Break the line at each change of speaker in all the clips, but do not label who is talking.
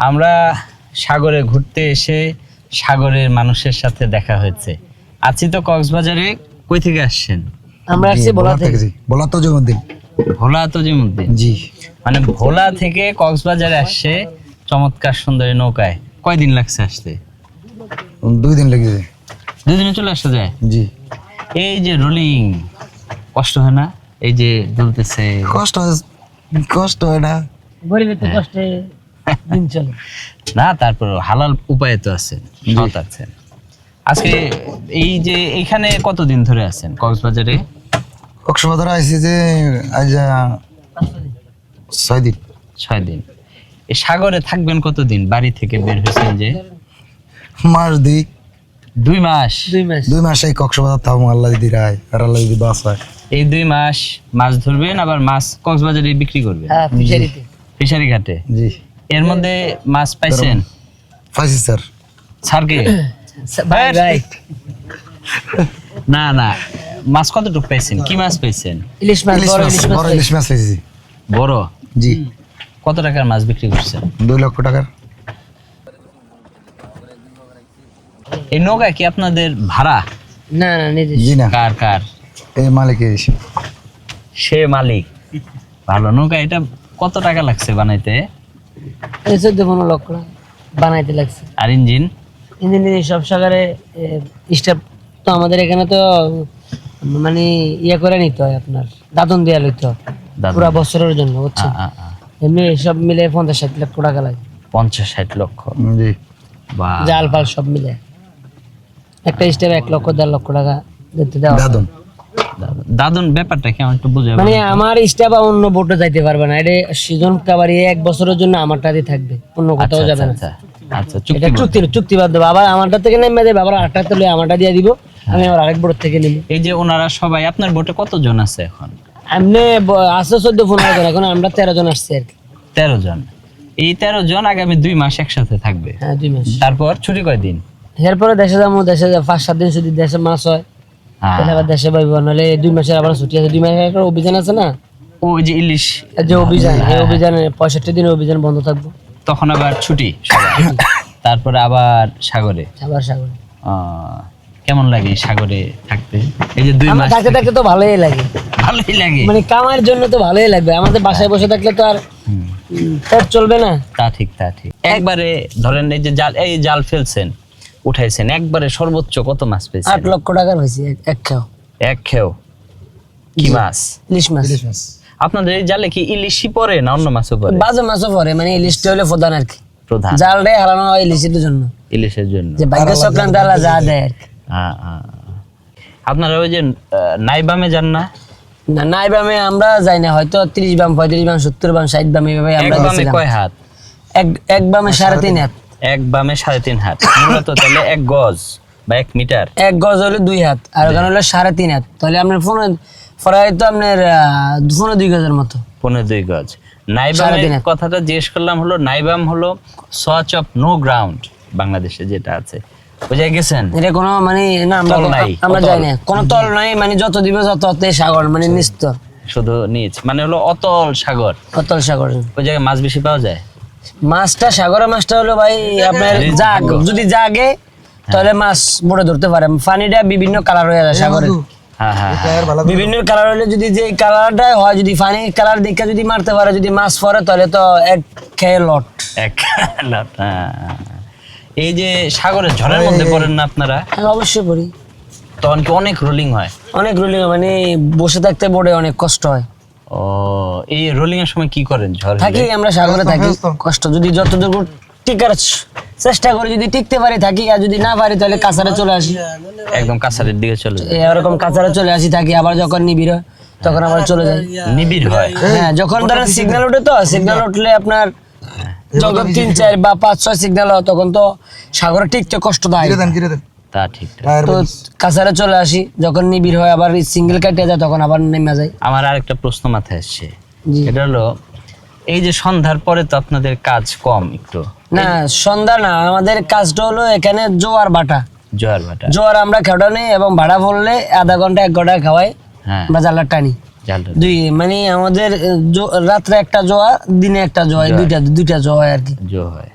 আমরা সাগরে ঘুরতে এসে সাগরের মানুষের সাথে দেখা হয়েছে। আছি তো কক্সবাজারে কই থেকে আসছেন?
আমরা আসছি বলা থেকে।
জি। বলা তো জগদ্দিন
ভোলা তো যেমুদ্দিন
জি।
মানে ভোলা থেকে কক্সবাজারে আসছে চমৎকার সুন্দরী নৌকায়। কয়দিন লাগছে আসতে?
দুই দিন লেগেছে
দুদিনে চলে আসা যায়?
জি।
এই যে রোলিং কষ্ট হয় না? এই যে দুলতেছে
কষ্ট হয়- কষ্ট হয় না।
গরিবের তো কষ্টে দিন চলে।
না তারপর হালাল উপায় তো আছে সৎ আছে। আজকে এই যে এইখানে কতদিন ধরে আছেন কক্সবাজারে?
কক্সবাজার আইসি যে আজ ছয় দিন।
ছয় দিন। এই সাগরে থাকবেন কতদিন? বাড়ি থেকে বের হয়েছেন যে?
মাস দিক
দুই মাস?
দুই মাস।
দুই মাস এই কক্সবাজার থাকব আল্লাহ যদি রায় আর আল্লাহ যদি বাস হয়
এই দুই মাস মাছ ধরবেন আবার মাছ কক্সবাজারে বিক্রি করবেন?
হ্যাঁ ফিশারিতে।
ফিশারি ঘাটে?
জি।
এর মধ্যে মাছ পাইছেন?
পাইছি স্যার।
স্যারকে
ভাই ভাই।
না না মাছ কতটুকু পাইছেন? কি মাছ পাইছেন?
ইলিশ মাছ বড় ইলিশ মাছ
পাইছি।
বড়?
জি।
কত টাকার মাছ বিক্রি করছেন?
দুই লক্ষ টাকার।
এই নৌকা কি আপনাদের ভাড়া?
না না নিজে
জি না।
কার কার?
এই মালিক
সে মালিক। ভালো নৌকা এটা কত টাকা লাগছে বানাইতে?
এই চোদ্দ পনেরো লক্ষ বানাইতে লাগছে।
আর ইঞ্জিন?
ইঞ্জিনিয়ারিং সব সাগরে স্টাফ তো আমাদের এখানে তো মানে ইয়ে করে নিতে হয় আপনার দাদন দেওয়া লইতে হয়। পুরা বছরের জন্য বুঝছেন। এমনি সব মিলে পঞ্চাশ ষাট লক্ষ টাকা লাগে।
পঞ্চাশ ষাট লক্ষ?
জি।
জাল ফাল সব মিলে। একটা স্টেপ এক লক্ষ দেড় লক্ষ টাকা দিতে দেওয়া
দাদন?
দাদুন ব্যাপারটা কি আমার একটু
মানে আমার স্টাফ অন্য বোটে যাইতে পারবে না। এটা সিজন কাবারি এক বছরের জন্য আমারটাতে থাকবে। অন্য কোথাও যাবে না।
আচ্ছা। আচ্ছা চুক্তি
চুক্তি আমারটা থেকে নেমে দেবে আবার আটটা তুলে আমারটা দিয়ে দিব। আমি আবার আরেক বোট থেকে নিব।
এই যে ওনারা সবাই আপনার বোটে কতজন আছে এখন?
এমনি আছে চোদ্দ পনেরো জন। এখন আমরা তেরো জন আসছি আর কি।
তেরো জন। এই তেরো জন আগামী দুই মাস একসাথে থাকবে?
হ্যাঁ দুই মাস।
তারপর ছুটি কয়দিন?
এরপরে দেশে যাব দেশে পাঁচ সাত দিন যদি দেশে মাস হয়
হ্যাঁ।
তাহলে আবার দেশে পাইব নাহলে দুই মাসের আবার ছুটি আছে। দুই মাসের একটা অভিযান আছে না?
ওই যে ইলিশ।
যে অভিযান
হ্যাঁ,
এই অভিযানে পঁয়ষট্টি অভিযান বন্ধ থাকব।
তখন আবার ছুটি। তারপরে আবার সাগরে।
আবার সাগরে।
কেমন লাগে সাগরে থাকতে? এই যে দুই মাস
থাকতে থাকতে তো ভালোই লাগে।
ভালোই লাগে।
মানে কামার জন্য তো ভালোই লাগবে। আমাদের বাসায় বসে থাকলে তো আর পেট চলবে না।
তা ঠিক তা ঠিক। একবারে ধরেন এই যে জাল এই জাল ফেলছেন। উঠাইছেন। একবারে সর্বোচ্চ কত মাছ পেয়েছেন?
আট লক্ষ টাকার হয়েছে এক- খাও।
এক খেও। কি মাছ?
ইলিশ মাছ।
আপনাদের এই জালে কি ইলিশই পরে না অন্য মাছও পরে
বাজে মাছও পরে মানে ইলিশটা হলে প্রধান আর কি।
প্রধান।
জালটাই হারানো হয় ইলিশের জন্য।
ইলিশের জন্য।
যে ভাগ্য সংক্রান্ত আল্লাহ যা দেয় আর কি।
হ্যাঁ, হ্যাঁ। আপনারা ওই যে নাইবামে যান না?
না নাই বামে আমরা যাই না হয়তো ত্রিশ বাম পঁয়ত্রিশ বাম সত্তর বাম ষাট বাম এইভাবে
এক
আমরা
বামে কয় হাত?
এক এক বামে সাড়ে তিন হাত।
এক বামে সাড়ে তিন হাত। মূলত তাহলে এক গজ বা এক মিটার।
এক গজ হলে দুই হাত আর ওখানে হলো সাড়ে তিন হাত। তাহলে আপনার ফোন প্রায় তো আপনার ফোনে দুই গজের মতো।
পনেরো দুই গজ। নাইবামের। কথাটা জিজ্ঞেস করলাম হলো নাইবাম হলো সচ অফ নো গ্রাউন্ড বাংলাদেশে যেটা আছে। বুঝাই গেছেন?
এটা কোনো মানে না আমরা
নাই,
আমরা। যাই না। কোনো তল নাই মানে যত দিবে অত সাগর মানে নিস্তর
শুধু নিচ মানে হলো অতল সাগর।
অতল সাগর।
ওই জায়গায় মাছ বেশি পাওয়া যায়?
মাছটা সাগরের মাছটা হলো ভাই আপনার জাগ। যদি জাগে তাহলে মাছ বড় ধরতে পারে। পানিটা বিভিন্ন কালার হয়ে যায় সাগরে।
হ্যাঁ হ্যাঁ হ্যাঁ।
বিভিন্ন কালার হলে যদি যে কালারটা হয় যদি পানি কালার দেখে যদি মারতে পারে যদি মাছ পরে তাহলে তো এক খেয়ে লট।
এক লাট, হ্যাঁ। এই যে সাগরের ঝড়ের মধ্যে পড়েন না আপনারা?
হ্যাঁ অবশ্যই করি
তখন কি অনেক রোলিং হয়?
অনেক রুলিং মানে বসে থাকতে বোর্ডে অনেক কষ্ট হয়।
ও এই রোলিং এর সময় কি করেন? ঝড়
থাকি আমরা সাগরে থাকি। কষ্ট যদি যতটুকু টিকার চেষ্টা করি যদি টিকতে পারি থাকি। আর যদি না পারি তাহলে কাছারে চলে আসি।
একদম কাছারের দিকে চলে যায়।
এরকম কাছারে চলে আসি থাকি। আবার যখন নিবিড় হয়, তখন আবার চলে যাই।
নিবিড় হয়?
হ্যাঁ যখন ধরেন সিগন্যাল ওঠে তো সিগন্যাল উঠলে আপনার যখন তিন চার বা পাঁচ ছয় সিগন্যাল হয় তখন তো সাগরে টিকতে কষ্ট দেয়
তা ঠিক তো
কাছারে চলে আসি যখন নিবিড় হয় আবার সিঙ্গেল কাটিয়ে যায় তখন আবার নেমে যায়
আমার আরেকটা প্রশ্ন মাথায় আসছে। এটা হলো এই যে সন্ধ্যার পরে তো আপনাদের কাজ কম একটু।
না সন্ধ্যা না আমাদের কাজটা হলো এখানে জোয়ার বাটা
জোয়ার ভাটা।
জোয়ার আমরা খেটা নিই এবং ভাড়া পড়লে আধা ঘণ্টা এক ঘণ্টা খাওয়াই
হ্যাঁ।
আমরা জালার টানি। দুই মানে আমাদের জো- রাত্রে একটা জোয়া দিনে একটা জোয়া দুইটা দুইটা জোয়া আর কি।
জো হয়।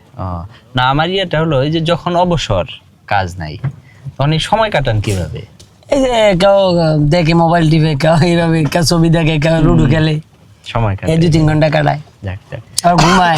না আমার ইয়েটা হলো এই যে যখন অবসর কাজ নাই তখন এই সময় কাটান কীভাবে?
এই যে কেউ দেখে মোবাইল টিপে কেউ এইভাবে কেউ ছবি দেখে কেউ লুডো খেলে।
সময়
এই দু তিন ঘণ্টা কাটায়।
যাক যাক।
আর ঘুমায়।